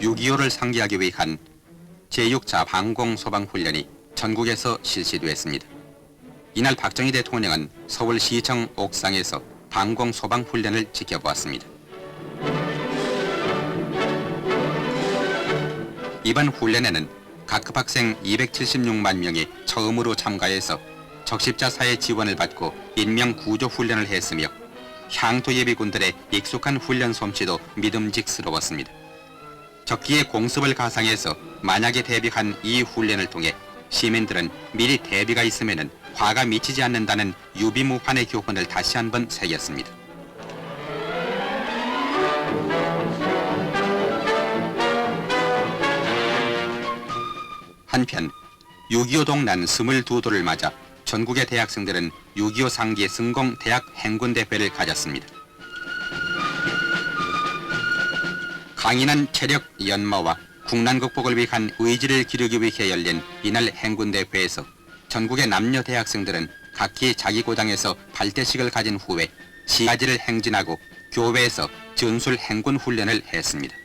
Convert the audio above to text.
6.25를 상기하기 위한 제6차 방공소방훈련이 전국에서 실시되었습니다. 이날 박정희 대통령은 서울시청 옥상에서 방공소방훈련을 지켜보았습니다. 이번 훈련에는 각급 학생 276만 명이 처음으로 참가해서 적십자 사의 지원을 받고 인명 구조 훈련을 했으며 향토 예비군들의 익숙한 훈련 솜씨도 믿음직스러웠습니다. 적기의 공습을 가상해서 만약에 대비한 이 훈련을 통해 시민들은 미리 대비가 있으면 화가 미치지 않는다는 유비무환의 교훈을 다시 한번 새겼습니다. 한편 6.25 동란 22도를 맞아 전국의 대학생들은 6.25 상기 승공 대학 행군대회를 가졌습니다. 강인한 체력 연마와 국난 극복을 위한 의지를 기르기 위해 열린 이날 행군대회에서 전국의 남녀 대학생들은 각기 자기 고장에서 발대식을 가진 후에 시가지를 행진하고 교외에서 전술 행군 훈련을 했습니다.